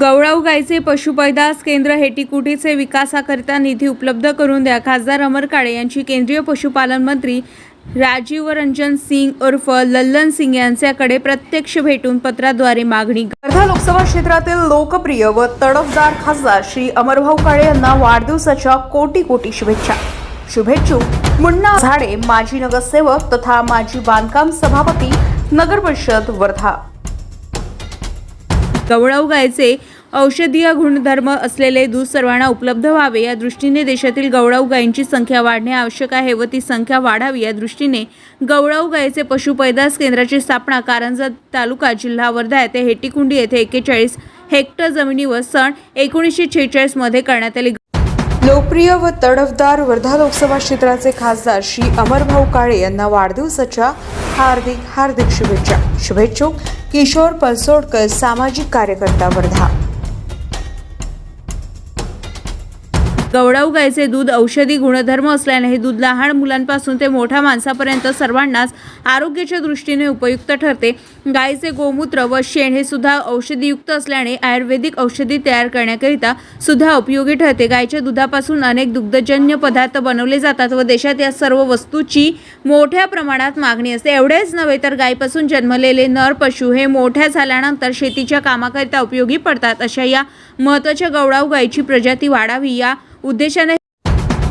गवळाऊ गायचे पशुपैदास केंद्र हेटीकुटीचे विकासाकरिता निधी उपलब्ध करून द्या. खासदार अमर काळे यांची केंद्रीय पशुपालन मंत्री राजीव रंजन सिंग उर्फ लल्लन सिंग यांच्याकडे प्रत्यक्ष भेटून पत्राद्वारे मागणी वर्धा लोकसभा क्षेत्रातील लोकप्रिय व तडफदार खासदार श्री अमरभाऊ काळे यांना वाढदिवसाच्या कोटी कोटी शुभेच्छा. शुभेच्छू. मुन्ना झाडे माजी नगरसेवक तथा माजी बांधकाम सभापती नगर परिषद वर्धा. गवळाऊ गायचे औषधीय गुणधर्म असलेले दूध सर्वांना उपलब्ध व्हावे या दृष्टीने देशातील गवळाऊ गायींची संख्या वाढणे आवश्यक आहे व ती संख्या वाढावी या दृष्टीने गवळाऊ गायीचे पशुपैदास केंद्राची स्थापना कारंजा तालुका जिल्हा वर्धा येथे हेटीकुंडी येथे एक्केचाळीस हेक्टर जमिनीवर सण एकोणीसशे छेचाळीसमध्ये करण्यात आली. लोकप्रिय व तडफदार वर्धा लोकसभा क्षेत्राचे खासदार श्री अमरभाऊ काळे यांना वाढदिवसाच्या हार्दिक हार्दिक शुभेच्छा. शुभेच्छुक किशोर पलसोडकर सामाजिक कार्यकर्ता वर्धा. गवडाऊ गायचे दूध औषधी गुणधर्म असल्याने हे दूध लहान मुलांपासून ते मोठ्या माणसापर्यंत सर्वांनाच आरोग्याच्या दृष्टीने उपयुक्त ठरते. गायीचे गोमूत्र व शेण हे सुद्धा औषधीयुक्त असल्याने आयुर्वेदिक औषधी तयार करण्याकरिता सुद्धा उपयोगी ठरते. गायीच्या दुधापासून अनेक दुग्धजन्य पदार्थ बनवले जातात व देशात या सर्व वस्तूची मोठ्या प्रमाणात मागणी असते. एवढेच नव्हे तर गायीपासून जन्मलेले नर पशु हे मोठ्या झाल्यानंतर शेतीच्या कामाकरिता उपयोगी पडतात. अशा या महत्त्वाच्या गवडाऊ गायीची प्रजाती वाढावी या उद्देशाने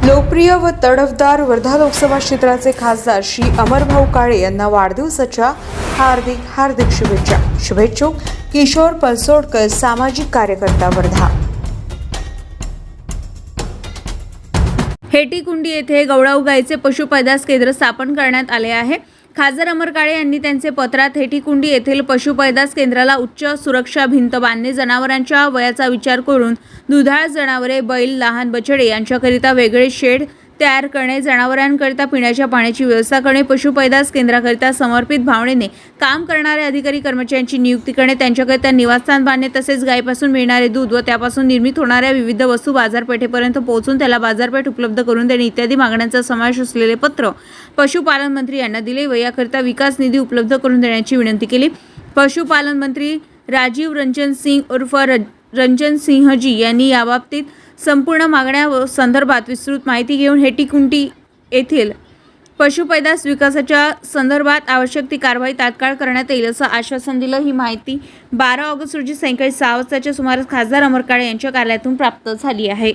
लोकप्रिय व तडफदार वर्धा लोकसभा क्षेत्राचे खासदार श्री अमरभाऊ काळे यांना वाढदिवसाच्या हार्दिक हार्दिक शुभेच्छा. शुभेच्छुक किशोर पलसोडकर सामाजिक कार्यकर्ता वर्धा. हेटीकुंडी येथे गवळाऊ गायीचे पशुपैदास केंद्र स्थापन करण्यात आले आहे. खासदार अमर काळे यांनी त्यांचे पत्रात हेटीकुंडी येथील पशुपैदास केंद्राला उच्च सुरक्षा भिंत बांधणे जनावरांच्या वयाचा विचार करून दुधाळ जनावरे बैल लहान बछडे यांच्याकरिता वेगळे शेड तयार करणे जनावरांकरिता पिण्याच्या पाण्याची व्यवस्था करणे पशुपैदास केंद्राकरिता समर्पित भावनेने काम करणाऱ्या अधिकारी कर्मचाऱ्यांची नियुक्ती करणे त्यांच्याकरिता निवासस्थान बांधणे तसेच गायीपासून मिळणारे दूध व त्यापासून निर्मित होणाऱ्या विविध वस्तू बाजारपेठेपर्यंत पोहोचून त्याला बाजारपेठ उपलब्ध करून देणे इत्यादी मागण्यांचा समावेश असलेले पत्र पशुपालन मंत्री यांना दिले व याकरिता विकास निधी उपलब्ध करून देण्याची विनंती केली. पशुपालन मंत्री राजीव रंजन सिंग उर्फ रंजन सिंहजी यांनी याबाबतीत संपूर्ण मागण्या व संदर्भात विस्तृत माहिती घेऊन हेटीकुंटी येथील पशुपैदास विकासाच्या संदर्भात आवश्यक ती कारवाई तात्काळ करण्यात येईल असं आश्वासन दिलं. ही माहिती बारा ऑगस्ट रोजी सायंकाळी सहा वाजताच्या सुमारास खासदार अमर काळे यांच्या कार्यालयातून प्राप्त झाली आहे.